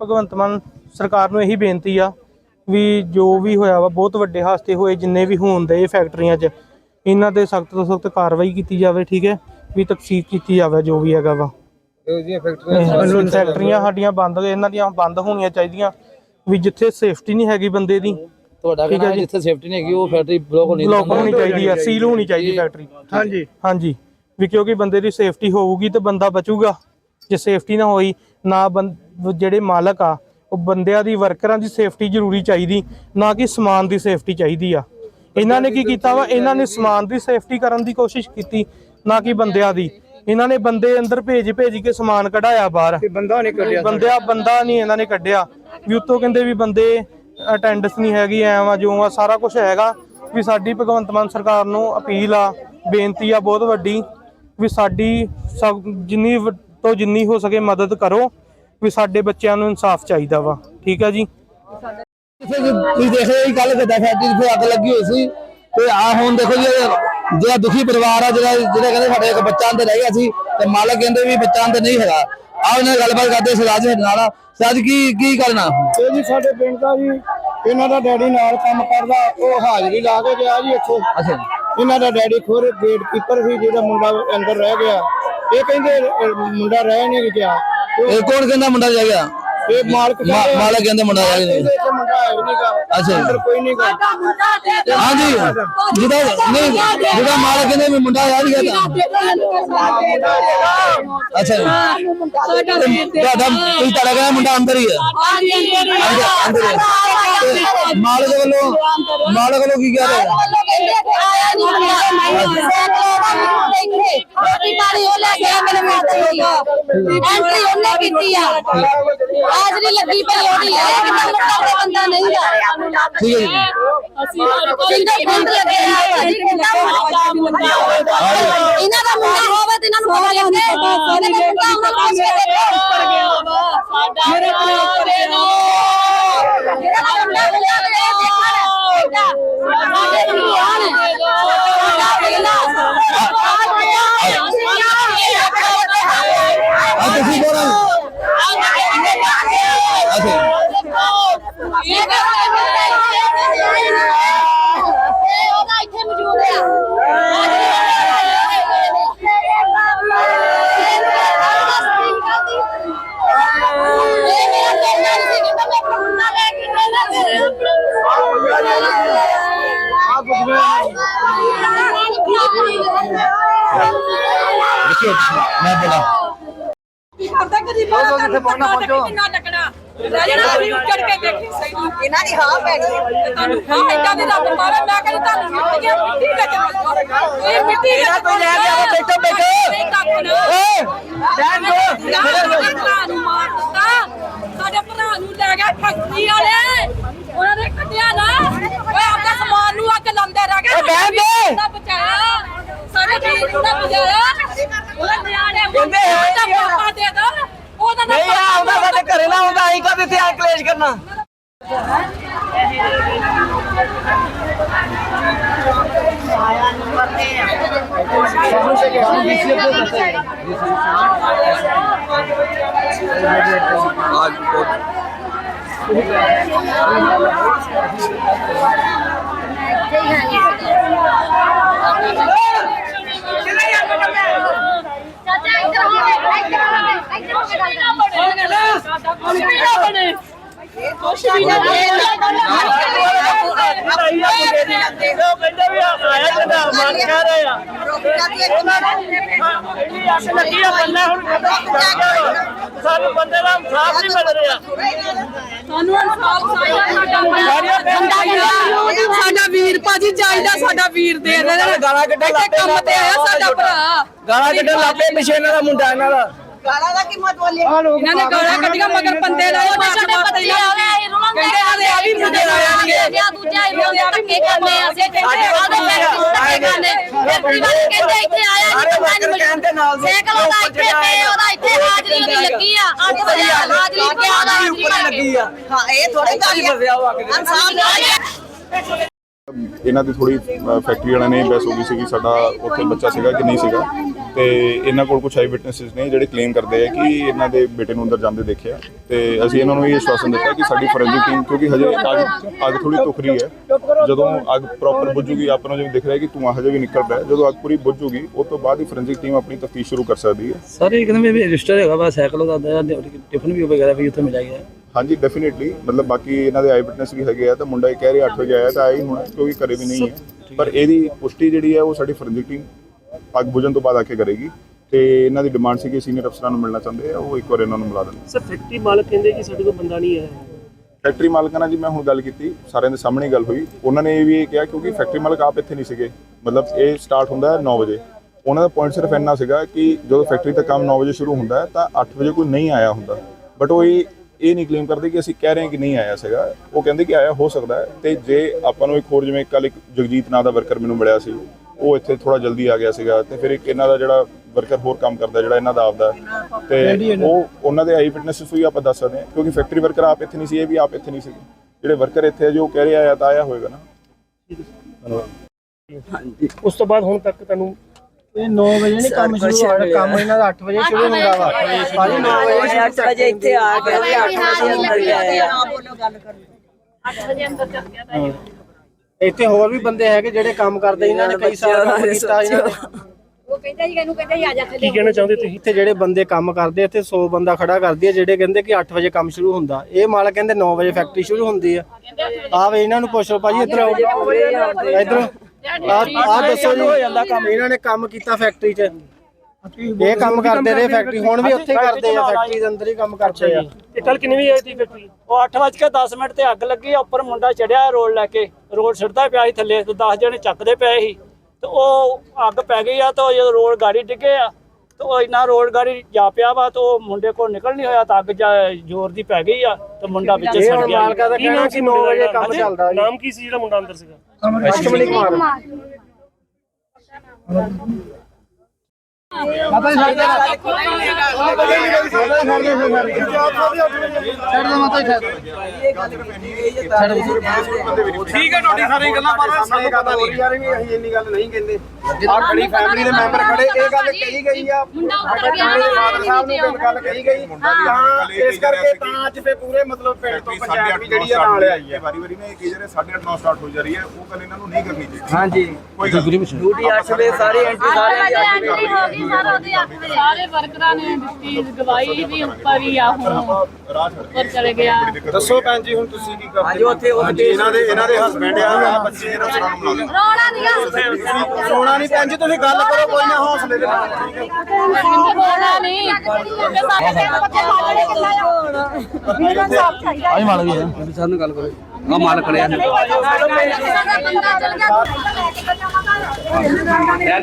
ਭਗਵੰਤ ਮਾਨ ਸਰਕਾਰ ਨੂੰ ਇਹੀ ਬੇਨਤੀ ਆ ਵੀ ਜੋ ਵੀ ਹੋਇਆ ਵਾ ਬਹੁਤ ਵੱਡੇ ਹਾਦਸੇ ਹੋਏ ਜਿੰਨੇ ਵੀ ਹੋਣ ਦੇ ਫੈਕਟਰੀਆਂ 'ਚ ਇਹਨਾਂ ਤੇ ਸਖਤ ਤੋਂ ਸਖਤ ਕਾਰਵਾਈ ਕੀਤੀ ਜਾਵੇ ਠੀਕ ਹੈ? ਵੀ ਤਕਸੀਰ ਕੀਤੀ ਜਾਵੇ ਜੋ ਵੀ ਹੈਗਾ ਵਾ। ਇਹੋ ਜਿਹੀਆਂ ਫੈਕਟਰੀਆਂ ਸਾਡੀਆਂ ਬੰਦ ਇਹਨਾਂ ਦੀਆਂ ਬੰਦ ਹੋਣੀਆਂ ਚਾਹੀਦੀਆਂ ਵੀ ਜਿੱਥੇ ਸੇਫਟੀ ਨਹੀਂ ਹੈਗੀ ਬੰਦੇ ਦੀ। ਤੁਹਾਡਾ। ਜਿੱਥੇ ਸੇਫਟੀ ਨਹੀਂ ਹੈਗੀ ਉਹ ਫੈਕਟਰੀ ਬਲੌਕ ਹੋਣੀ ਬਲੌਕ ਹੋਣੀ ਚਾਹੀਦੀ ਆ ਸੀਲ ਹੋਣੀ ਚਾਹੀਦੀ ਫੈਕਟਰੀ। ਹਾਂਜੀ। ਹਾਂਜੀ। ਵੀ ਕਿਉਂਕਿ ਬੰਦੇ ਦੀ ਸੇਫਟੀ ਹੋਊਗੀ ਤੇ ਬੰਦਾ ਬਚੂਗਾ। ਜੇ ਸੇਫਟੀ ਨਾ ਹੋਈ ਨਾ ਜਿਹੜੇ ਮਾਲਕ ਆ ਉਹ ਬੰਦਿਆਂ ਦੀ ਵਰਕਰਾਂ ਦੀ ਸੇਫਟੀ ਜ਼ਰੂਰੀ ਚਾਹੀਦੀ ਨਾ ਕਿ ਸਮਾਨ ਦੀ ਸੇਫਟੀ ਚਾਹੀਦੀ ਆ। ਇਹਨਾਂ ਨੇ ਕੀ ਕੀਤਾ ਵਾ? ਇਹਨਾਂ ਨੇ ਸਮਾਨ ਦੀ ਸੇਫਟੀ ਕਰਨ ਦੀ ਕੋਸ਼ਿਸ਼ ਕੀਤੀ ਨਾ ਕਿ ਬੰਦਿਆਂ ਦੀ। ਇਹਨਾਂ ਨੇ ਬੰਦੇ ਅੰਦਰ ਭੇਜ ਭੇਜ ਕੇ ਸਮਾਨ ਕਢਾਇਆ ਬਾਹਰ। ਤੇ ਬੰਦਾ ਨਹੀਂ ਕੱਢਿਆ ਬੰਦਿਆ ਬੰਦਾ ਨਹੀਂ ਇਹਨਾਂ ਨੇ ਕੱਢਿਆ। ਵੀ ਉੱਤੋਂ ਕਹਿੰਦੇ ਵੀ ਬੰਦੇ ਅਟੈਂਡੈਂਸ ਨਹੀਂ ਹੈਗੀ ਐ ਵਾ ਜੋ ਆ ਸਾਰਾ ਕੁਝ ਹੈਗਾ। ਵੀ ਸਾਡੀ ਭਗਵੰਤ ਮਾਨ ਸਰਕਾਰ ਨੂੰ ਅਪੀਲ ਆ ਬੇਨਤੀ ਆ ਬਹੁਤ ਵੱਡੀ ਵੀ ਸਾਡੀ ਜਿੰਨੀ ਤੋਂ ਜਿੰਨੀ ਹੋ ਸਕੇ ਮਦਦ ਕਰੋ ਵੀ ਸਾਡੇ ਬੱਚਿਆਂ ਨੂੰ ਇਨਸਾਫ ਚਾਹੀਦਾ ਵਾ। ਠੀਕ ਆ ਜੀ? ਜਿੱਥੇ ਤੁਸੀਂ ਦੇਖ ਰਹੇ ਹੋ ਕੱਲ ਗੱਦਾ ਫੈਕਟਰੀ ਜਿੱਥੇ ਅੱਗ ਲੱਗੀ ਹੋਈ ਸੀ ਤੇ ਆ ਹੁਣ ਦੇਖੋ ਜੀ ਜਿਹੜਾ ਦੁਖੀ ਪਰਿਵਾਰ ਆ ਜਿਹੜਾ ਜਿਹੜਾ ਕਹਿੰਦੇ ਸਾਡੇ ਇੱਕ ਬੱਚਾ ਅੰਦਰ ਰਹਿ ਗਿਆ ਸੀ ਤੇ ਮਾਲਕ ਕਹਿੰਦੇ ਵੀ ਬੱਚਾ ਅੰਦਰ ਨਹੀਂ ਹੈਗਾ। ਆਹ ਉਹਨਾਂ ਨਾਲ ਗੱਲਬਾਤ ਕਰਦੇ ਸਿਰਾਜ ਨਾਲ ਸਿਰਾਜ ਕੀ ਕੀ ਕਰਨਾ? ਇਹ ਜੀ ਸਾਡੇ ਪਿੰਡ ਦਾ ਜੀ ਇਹਨਾਂ ਦਾ ਡੈਡੀ ਨਾਲ ਕੰਮ ਕਰਦਾ ਉਹ ਹਾਜ਼ਰੀ ਲਾ ਕੇ ਗਿਆ ਜੀ ਇੱਥੇ। ਅੱਛਾ ਇਹਨਾਂ ਦਾ ਡੈਡੀ ਖੁਰ ਗੇਟ ਕੀਪਰ ਸੀ ਜਿਹੜਾ ਮੁੰਡਾ ਅੰਦਰ ਰਹਿ ਗਿਆ। ਇਹ ਕਹਿੰਦੇ ਮੁੰਡਾ ਰਹਿ ਨਹੀਂ ਗਿਆ ਇਹ ਕੌਣ ਕਹਿੰਦਾ ਮੁੰਡਾ ਰਹਿ ਗਿਆ ਇਹ ਮਾਲਕ ਮਾ- ਕਹਿੰਦੇ ਆ, ਮਾਲਕ ਕਹਿੰਦੇ ਮੁੰਡਾ ਰਹਿ ਗਿਆ ਕਹਿੰਦੇ ਇੱਥੇ ਮੁੰਡਾ ਹੈ ਨਹੀਂਗਾ ਅੱਛਾ। ਅੰਦਰ ਕੋਈ ਨਹੀਂਗਾ ਹਾਂਜੀ ਜਿਹਦਾ ਨਹੀਂ ਜਿਹਦਾ ਮਾਲਕ ਕਹਿੰਦੇ ਵੀ ਮੁੰਡਾ ਰਹਿ ਗਿਆ ਤਾਂ ਅੱਛਾ ਜੀ। ਤੇ ਤੁਹਾਡਾ ਤੁਸੀਂ ਤੁਹਾਡਾ ਕਹਿੰਦਾ ਮੁੰਡਾ ਅੰਦਰ ਹੀ ਹੈ ਅੰਦਰ ਅੰਦਰ ਹੈ ਤੇ ਮਾਲਕ ਵੱਲੋਂ ਮਾਲਕ ਵੱਲੋਂ ਕੀ ਕਹਿ ਰਹੇ ਆ? ਐਂਟਰੀ ਉਹਨੇ ਕੀਤੀ ਆ ਹਾਜ਼ਰੀ ਲੱਗੀ ਪਈ ਉਹਦੀ ਇਹ ਕਿੰਨਾ ਮੁੰਡਾ ਦਾ ਬੰਦਾ ਨਹੀਂ ਆ ਠੀਕ ਹੈ ਜੀ ਸਿੰਗਲ ਪੁਆਇੰਟ ਲੱਗਿਆ ਭਾਜੀ ਕਿੰਨਾ ਮੁੰਡਾ ਇਹਨਾਂ ਦਾ ਮੁੰਡਾ ਹੋਵੇ ਤੇ ਇਹਨਾਂ ਨੂੰ ਪਤਾ ਲੱਗੇ ਇਹਨਾਂ ਦਾ ਮੁੰਡਾ ਉਹਨਾਂ ਨੂੰ ਪੁੱਛ ਕੇ ਦੇਖੋ ਮੇਰੇ ਕੋਲ ਉੱਪਰ ਨਾ ਜਿਹੜਾ ਮੁੰਡਾ ਮਿਲਿਆ ਤੇ ਇਹ ਦੇਖਣਾ ਸਾਡੇ ਨੂੰ ਆਣ ਸਾਡਾ ਵੇਲਾ ਆ ਤੁਸੀਂ ਕੋਣ ਅੱਛਾ ਇਹ ਉਹਦਾ ਇੱਥੇ ਮੌਜੂਦ ਦੇਖਿਓ ਮੈਂ ਬੋਲਾਂ। ਕਰਦਾ ਕਦੀ ਬਾਹਰ ਕਿੱਥੇ ਪਹੁੰਚਣਾ ਪਹੁੰਚੋ। ਕਿੰਨਾ ਲੱਗਣਾ। ਰਾਜਣਾ ਵੀ ਉੱਚੜ ਕੇ ਦੇਖੀ। ਸਹੀ ਇਹਨਾਂ ਦੀ ਹਾਂ ਪੈਣੀ ਤੁਹਾਨੂੰ ਹਾਂ ਇੱਦਾਂ ਦੀ ਰੱਬ ਮਾਰੇ ਮੈਂ ਕਹਿੰਦੀ ਤੁਹਾਨੂੰ ਮਿੱਟੀ ਹੈ ਮਿੱਟੀ ਵਿੱਚ ਮਿਲੋ ਇਹ ਮਿੱਟੀ ਵਿੱਚ ਕੋਈ ਲੈ ਕੇ ਆਓ ਬੈਠੋ। ਬੈਠੋ ਓਏ ਰਹਿਣ ਦੋ ਮੇਰੇ ਭਰਾ ਨੂੰ ਮਾਰ ਦਿੱਤਾ। ਸਾਡੇ ਭਰਾ ਨੂੰ ਲੈ ਗਿਆ ਫੈਕਟਰੀ ਵਾਲੇ। ਉਹਨਾਂ ਨੇ ਕੱਢਿਆ ਨਾ। ਓਏ ਆਪਦਾ ਸਮਾਨ ਨੂੰ ਅੱਗ ਲਾਉਂਦੇ ਰਹਿ ਗਏ। ਬਹਿ ਦੇ ਬਚਾਇਆ ਸਾਡੇ ਵੀਰ ਨੂੰ ਆਉਂਦਾ ਸਾਡੇ ਘਰੇ ਨਾ ਆਉਂਦਾ ਅਸੀਂ ਕਦੇ ਇੱਥੇ ਆ ਕਲੇਸ਼ ਕਰਨਾ। হবে ਚਾਚਾ ਇੱਧਰ ਹੋ ਇੱਧਰ ਹੋ ਇੱਧਰ ਹੋ ਗੱਲ ਕਰ ਕੁਛ ਵੀ ਨਾ ਸਾਨੂੰ ਬੰਦੇ ਦਾ ਇਨਸਾਫ ਨਹੀਂ ਮਿਲ ਰਿਹਾ। ਸਾਨੂੰ ਇਨਸਾਫ ਚਾਹੀਦਾ ਸਾਡਾ ਵੀਰ ਭਾਜੀ ਚਾਹੀਦਾ ਸਾਡਾ ਵੀਰ ਦੇ ਦੇ ਗਾਲਾਂ ਕੱਢਣ ਲੱਗ ਕੰਮ ਤੇ ਆਇਆ ਸਾਡਾ ਭਰਾ। ਗਾਲਾਂ ਕੱਢਣ ਲੱਪੇ ਪਿਛੇ ਇਹਨਾਂ ਦਾ ਮੁੰਡਾ ਇਹਨਾਂ ਦਾ। ਇਹਨਾਂ ਨੇ ਗਾਲਾਂ ਕੱਢੀਆਂ ਮਗਰ ਬੰਦੇ ਲਾਏ ਮਾਰ ਮਾਰ ਤੇ ਕਹਿੰਦੇ ਇਹਨਾਂ ਦੇ ਆ ਵੀ ਮੁੰਡੇ ਆਣਗੇ ਦੂਜਾ ਇਹ ਧੱਕੇ ਕਰਨੇ ਆ। ਅਸੀਂ ਕਹਿੰਦੇ ਆਦੇ ਧੱਕੇ ਕਰਨੇ ਫੈਕਟਰੀ ਵਾਲੇ ਕਹਿੰਦੇ ਇੱਥੇ ਆਇਆ ਨਹੀਂ ਪਤਾ ਨਹੀਂ ਕਹਿਣ ਦੇ ਨਾਲ ਦੇ ਸਾਈਕਲ ਉਹਦਾ ਇੱਥੇ ਤੇ ਉਹਦਾ ਇੱਥੇ ਹਾਜ਼ਰੀ ਉਹਦੀ ਲੱਗੀ ਆ। 8 ਵਜੇ ਹਾਜ਼ਰੀ ਤੇ ਉਹਦਾ ਹਾਜ਼ਰੀ ਲੱਗੀ ਆ। ਹਾਂ ਇਹ ਥੋੜੇ ਗੱਲ ਫਸਿਆ ਵਾ ਇਹਨਾਂ ਦੀ ਥੋੜੀ ਫੈਕਟਰੀ ਵਾਲਿਆਂ ਨੇ ਬਹਿਸ ਹੋ ਗਈ ਸੀ ਕਿ ਸਾਡਾ ਉੱਥੇ ਬੱਚਾ ਸੀਗਾ ਕਿ ਨਹੀਂ ਸੀਗਾ ਤੇ ਇਹਨਾਂ ਕੋਲ ਕੁਝ ਆਈ ਵਿਟਨੈਸਸ ਨੇ ਜਿਹੜੇ ਕਲੇਮ ਕਰਦੇ ਆ ਕਿ ਇਹਨਾਂ ਦੇ ਬੇਟੇ ਨੂੰ ਅੰਦਰ ਜਾਂਦੇ ਦੇਖਿਆ। ਤੇ ਅਸੀਂ ਇਹਨਾਂ ਨੂੰ ਇਹ ਆਸ਼ਵਾਸਨ ਦਿੱਤਾ ਕਿ ਸਾਡੀ ਫੋਰੈਂਸਿਕ ਟੀਮ ਕਿਉਂਕਿ ਹਜੇ ਅੱਗ ਅੱਗ ਥੋੜੀ ਤੁਖ ਰਹੀ ਹੈ। ਜਦੋਂ ਅੱਗ ਪ੍ਰੋਪਰ ਬੁਝੂਗੀ ਆਪਾਂ ਨੂੰ ਜਿਵੇਂ ਦਿਖ ਰਿਹਾ ਕਿ ਧੂੰਆਂ ਹਜੇ ਵੀ ਨਿਕਲ ਰਿਹਾ ਹੈ। ਜਦੋਂ ਅੱਗ ਪੂਰੀ ਬੁਝੂਗੀ ਉਸ ਤੋਂ ਬਾਅਦ ਹੀ ਫੋਰੈਂਸਿਕ ਟੀਮ ਆਪਣੀ ਤਫਤੀਸ਼ ਸ਼ੁਰੂ ਕਰ ਸਕਦੀ ਹੈ। ਸਰ ਇਹ ਕਹਿੰਦੇ ਵੀ ਰਜਿਸਟਰ ਹੈਗਾ ਵਾ ਸਾਈਕਲ ਦਾ ਟਿਫਨ ਵੀ ਵਗੈਰਾ ਵੀ ਉੱਥੇ ਮਿਲਿਆ ਗਿਆ ਹਾਂਜੀ ਡੈਫੀਨਿਟਲੀ ਮਤਲਬ ਬਾਕੀ ਇਹਨਾਂ ਦੇ ਆਈ ਵਿਟਨੈਸ ਵੀ ਹੈਗੇ ਆ ਤਾਂ ਮੁੰਡਾ ਇਹ ਕਹਿ ਰਿਹਾ 8 ਵਜੇ ਆਇਆ ਤਾਂ ਆਇਆ ਹੀ ਹੋਣਾ ਕਿਉਂਕਿ ਘਰੇ ਵੀ ਨਹੀਂ ਹੈ। ਪਰ ਇਹਦੀ ਪੁਸ਼ਟੀ ਜਿਹੜੀ ਹੈ ਉਹ ਸਾਡੀ ਫੋਰੈਂਸਿਕ ਟੀਮ ਅੱਗ ਬੁਝਣ ਤੋਂ ਬਾਅਦ ਆ ਕੇ ਕਰੇਗੀ ਤੇ ਇਹਨਾਂ ਦੀ ਡਿਮਾਂਡ ਸੀ ਕਿ ਸੀਨੀਅਰ ਅਫਸਰਾਂ ਨੂੰ ਮਿਲਣਾ ਚਾਹੁੰਦੇ ਆ ਉਹ ਇੱਕ ਵਾਰ ਇਹਨਾਂ ਨੂੰ ਮਿਲਾ ਦੇਣ। ਸਰ ਫੈਕਟਰੀ ਮਾਲਕ ਕਹਿੰਦੇ ਕਿ ਸਾਡੇ ਕੋਲ ਬੰਦਾ ਨਹੀਂ ਹੈ। ਫੈਕਟਰੀ ਮਾਲਕਾਂ ਨਾਲ ਜੀ ਮੈਂ ਹੁਣ ਗੱਲ ਕੀਤੀ ਸਾਰਿਆਂ ਦੇ ਸਾਹਮਣੇ ਗੱਲ ਹੋਈ। ਉਹਨਾਂ ਨੇ ਇਹ ਵੀ ਕਿਹਾ ਕਿਉਂਕਿ ਫੈਕਟਰੀ ਮਾਲਕ ਆਪ ਇੱਥੇ ਨਹੀਂ ਸੀਗੇ। ਮਤਲਬ ਇਹ ਸਟਾਰਟ ਹੁੰਦਾ ਹੈ 9 ਵਜੇ। ਉਹਨਾਂ ਦਾ ਪੁਆਇੰਟ ਸਿਰਫ ਇੰਨਾ ਸੀਗਾ ਕਿ ਜਦੋਂ ਫੈਕਟਰੀ ਦਾ ਕੰਮ 9 ਵਜੇ ਸ਼ੁਰੂ ਹੁੰਦਾ ਹੈ ਤਾਂ 8 ਵਜੇ ਕੋਈ ਨਹੀਂ ਆਇਆ ਹੁੰਦਾ। ਬਟ ਉਹ ਇਹ ਇਹ ਨਹੀਂ ਕਲੇਮ ਕਰਦੇ ਕਿ ਅਸੀਂ ਕਹਿ ਰਹੇ ਹਾਂ ਕਿ ਨਹੀਂ ਆਇਆ ਸੀਗਾ। ਉਹ ਕਹਿੰਦੇ ਕਿ ਆਇਆ ਹੋ ਸਕਦਾ ਹੈ ਤੇ ਜੇ ਆਪਾਂ ਨੂੰ ਇੱਕ ਹੋਰ ਜਿਵੇਂ ਕੱਲ ਇੱਕ ਜਗਜੀਤ ਨਾਂ ਦਾ ਵਰਕਰ ਮੈਨੂੰ ਮਿਲਿਆ ਸੀ ਉਹ ਇੱਥੇ ਥੋੜਾ ਜਲਦੀ ਆ ਗਿਆ ਸੀਗਾ ਤੇ ਫਿਰ ਇੱਕ ਇਹਨਾਂ ਦਾ ਜਿਹੜਾ ਵਰਕਰ ਹੋਰ ਕੰਮ ਕਰਦਾ ਜਿਹੜਾ ਇਹਨਾਂ ਦਾ ਆਪਦਾ ਤੇ ਉਹ ਉਹਨਾਂ ਦੇ ਆਈ ਫਿਟਨੈਸ ਵੀ ਆਪਾਂ ਦੱਸ ਸਕਦੇ ਹਾਂ ਕਿਉਂਕਿ ਫੈਕਟਰੀ ਵਰਕਰ ਆਪ ਇੱਥੇ ਨਹੀਂ ਸੀ ਇਹ ਵੀ ਆਪ ਇੱਥੇ ਨਹੀਂ ਸੀਗੇ। ਜਿਹੜੇ ਵਰਕਰ ਇੱਥੇ ਆ ਜੋ ਕਹਿ ਰਿਹਾ ਆਇਆ ਤਾਂ ਆਇਆ ਹੋਏਗਾ ਨਾ। ਉਸ ਤੋਂ ਬਾਅਦ ਹੁਣ ਤੱਕ ਤੁਹਾਨੂੰ ਇਹ 9 ਵਜੇ ਨਹੀਂ ਕੰਮ ਸ਼ੁਰੂ ਹੋਣਾ ਕੰਮ ਇਹਨਾਂ ਦਾ 8 ਵਜੇ ਸ਼ੁਰੂ ਹੁੰਦਾ ਵਾ ਭਾਜੀ 9 ਵਜੇ 8 ਵਜੇ ਇੱਥੇ ਆ ਕੇ 8 ਵਜੇ ਅੰਦਰ ਗਏ ਇੱਥੇ ਹੋਰ ਵੀ ਬੰਦੇ ਹੈਗੇ ਜਿਹੜੇ ਕੰਮ ਕਰਦੇ ਇਹਨਾਂ ਨੇ ਕਈ ਸਾਲ ਕੰਮ ਕੀਤਾ ਇਹਨਾਂ ਨੇ ਉਹ ਕਹਿੰਦਾ ਸੀ ਇਹਨੂੰ ਕਹਿੰਦਾ ਸੀ ਆ ਜਾ ਕੀ ਕਹਿਣਾ ਚਾਹੁੰਦੇ ਤੁਸੀਂ? ਇੱਥੇ ਜਿਹੜੇ ਬੰਦੇ ਕੰਮ ਕਰਦੇ ਇੱਥੇ 100 ਬੰਦਾ ਖੜਾ ਕਰਦੀ ਹੈ ਜਿਹੜੇ ਕਹਿੰਦੇ ਕਿ 8 ਵਜੇ ਕੰਮ ਸ਼ੁਰੂ ਹੁੰਦਾ। ਇਹ ਮਾਲਕ ਕਹਿੰਦੇ 9 ਵਜੇ ਫੈਕਟਰੀ ਸ਼ੁਰੂ ਹੁੰਦੀ ਆ ਆ ਵੇ ਇਹਨਾਂ ਨੂੰ ਪੁੱਛੋ ਭਾਜੀ ਇੱਧਰ ਆਓ। ਇੱਧਰ। ਆ ਆ ਦੱਸੋ ਜੀ। ਇਹਨਾਂ ਨੇ ਕੰਮ ਕੀਤਾ ਫੈਕਟਰੀ 'ਚ। ਇਹ ਕੰਮ ਕਰਦੇ ਰਹੇ ਫੈਕਟਰੀ ਹੁਣ ਵੀ ਉੱਥੇ ਹੀ ਕਰਦੇ ਆ ਫੈਕਟਰੀ ਦੇ ਅੰਦਰ ਹੀ ਕੰਮ ਕਰਦੇ ਆ। ਤੇ ਕੱਲ ਕਿੰਨੀ ਵਜੇ ਆਈ ਸੀ ਫੈਕਟਰੀ ਉਹ 8:10 ਮਿੰਟ ਤੇ ਅੱਗ ਲੱਗੀ ਆ, ਉੱਪਰ ਮੁੰਡਾ ਚੜਿਆ ਰੋਡ ਲੈ ਕੇ ਰੋਡ ਸਿੱਟਦਾ ਪਿਆ ਸੀ ਥੱਲੇ ਤੇ 10 ਜਣੇ ਚੱਕਦੇ ਪਏ ਸੀ। ਤੇ ਉਹ ਅੱਗ ਪੈ ਗਈ ਆ ਤਾਂ ਜਦੋਂ ਰੋਡ ਗਾੜੀ ਡਿੱਗੇ ਆ ਤੇ ਉਹ ਇੰਨਾ ਰੋਡ ਗਾੜੀ ਜਾ ਪਿਆ ਵਾ ਤਾਂ ਉਹ ਮੁੰਡੇ ਕੋਲ ਨਿਕਲ ਨਹੀਂ ਹੋਇਆ ਤਾਂ ਅੱਗ ਜਾ- ਜ਼ੋਰ ਦੀ ਪੈ ਗਈ ਆ ਤੇ ਮੁੰਡਾ ਵਿੱਚ ਸੜ ਗਿਆ। ਮਾਲਕਾ ਦਾ ਕੀ ਕਹਿਣਾ ਨਾਮ ਕਿ ਸੀ 9 ਮੁੰਡੇ ਵਜੇ? ਕੰਮ? ਚੱਲਦਾ ਨਾਮ ਕੀ ਸੀ ਜਿਹੜਾ ਮੁੰਡਾ ਅੰਦਰ ਸੀਗਾ? ਅਸ਼ਮਨੀ ਕੁਮਾਰ। ਠੀਕ ਹੈ ਤੁਹਾਡੀ ਸਾਰੀ ਗੱਲਾਂ ਪਰ ਸਾਨੂੰ ਪਤਾ ਨਹੀਂ ਯਾਰ ਵੀ ਅਸੀਂ ਇੰਨੀ ਗੱਲ ਨਹੀਂ ਕਹਿੰਦੇ। ਆ ਖੜੀ ਫੈਮਿਲੀ ਦੇ ਮੈਂਬਰ ਖੜੇ ਇਹ ਗੱਲ ਕਹੀ ਗਈ ਆ। ਮੁੰਡਾ ਉੱਤਰ ਸਾਡੇ ਗਿਆ ਪਿੰਡ ਦੇ ਫਾਦਰ ਸਾਹਿਬ ਨੂੰ ਇਹ ਗੱਲ ਕਹੀ ਗਈ। ਤਾਂ ਇਸ ਕਰਕੇ ਤਾਂ ਅੱਜ ਫੇ ਪੂਰੇ ਮਤਲਬ ਪਿੰਡ ਤੋਂ ਪੰਚਾਇਤ ਵੀ ਜਿਹੜੀ ਆ ਨਾਲ ਆਈ ਹੈ। ਵਾਰੀ ਵਾਰੀ ਨਾ ਇਹ ਕੀ ਜਿਹੜੇ 8:30 9 ਸਟਾਰਟ ਹੋ ਜਾ ਰਹੀ ਹੈ। ਉਹ ਗੱਲ ਇਹਨਾਂ ਨੂੰ ਨਹੀਂ ਕਰਨੀ ਚਾਹੀਦੀ। ਹਾਂਜੀ। ਕੋਈ ਗੱਲ ਨਹੀਂ। ਡਿਊਟੀ 8 ਵਜੇ ਸਾਰੇ ਐਂਟਰੀ ਸਾਰੇ ਹੋ ਗਈ। ਸਰ ਉਹਦੀ 8 ਵਜੇ ਸਾਰੇ ਵਰਕਰਾਂ ਨੇ ਦਿੱਤੀ ਗਵਾਹੀ ਵੀ ਉੱਪਰ ਹੀ ਆ ਹੁਣ। ਉੱਪਰ ਚਲੇ ਗਿਆ। ਦੱਸੋ ਭੈਣ ਜੀ ਹੁਣ ਤੁਸੀਂ ਕੀ ਕਰਦੇ ਹੋ? ਉੱਥੇ ਹਾਂਜੀ ਇਹਨਾਂ ਦੇ ਇਹਨਾਂ ਦੇ ਹਸਬੰਡ ਆ ਬੱਚੇ ਇਹਨਾਂ ਅਫਸਰਾਂ ਨੂੰ ਮਿਲਾ। ਰੋਣਾ ਨਹੀਂ ਸੋਣਾ ਨਹੀਂ ਭੈਣ ਜੀ ਤੁਸੀਂ ਗੱਲ ਕਰੋ ਕੋਈ ਨਾ ਹੌਸਲੇ ਦੇ ਨਾਲ ਠੀਕ ਹੈ। ਰੋਣਾ ਨਹੀਂ। ਕਿਉਂਕਿ ਸਾਰੇ ਬੱਚੇ ਮਾਰੇ ਕਿੱਦਾਂ ਆਈ ਮਾਲਕ ਹੀ ਹੈ ਸਾਨੂੰ ਗੱਲ ਕਰੋ ਆ ਮਾਲਕ ਖੜਿਆ ਸਾਡਾ ਬੰਦਾ ਚਲ ਗਿਆ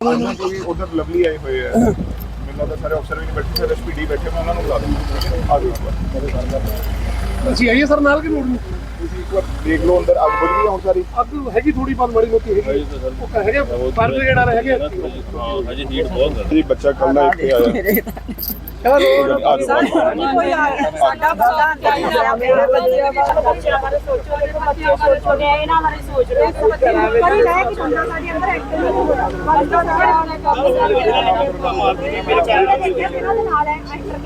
ਕੋਈ ਉਧਰ ਲਵਲੀ ਆਏ ਹੋਏ ਆ, ਮੈਨੂੰ ਲੱਗਦਾ ਸਾਰੇ ਅਫਸਰ ਵੀ ਨਹੀਂ ਬੈਠੇ, ਸਾਰੇ ਐਸਪੀਡੀ ਬੈਠੇ, ਮੈਂ ਉਹਨਾਂ ਨੂੰ ਬੁਲਾ ਦੂੰਗਾ ਆ ਜਾਓ ਅਸੀਂ ਆਈਏ ਸਰ ਨਾਲ ਕਿ ਲੋੜ ਨੂੰ? ਤੁਸੀਂ ਇੱਕ ਵਾਰ ਦੇਖ ਲਓ ਅੰਦਰ ਅੱਗ ਬੁਝ ਗਈ ਹੈ ਹੁਣ ਸਾਰੀ। ਅੱਗ ਹੈਗੀ ਥੋੜੀ ਬਹੁਤ ਮਾੜੀ ਮੋਟੀ ਹੈਗੀ। ਉਹ ਹੈਗੇ ਹੈਗੇ ਜੀ ਬੱਚਾ ਕੱਲ ਦਾ ਇੱਥੇ ਆਇਆ। ਸੋਚੋ ਜਿਹੜੇ ਬੱਚੇ ਪਰ ਇਹ ਹੈ। ਕਿ ਬੰਦਾ ਸਾਡੇ ਅੰਦਰ। ਐਕਟਿਵ ਨਹੀਂ ਹੋ ਰਿਹਾ ਬੰਦਾ ਸਾਡਾ ਉਹਨੇ ਕੰਮ ਇਹਨਾਂ ਦੇ ਨਾਲ ਐਂਟਰ ਕੀਤੀ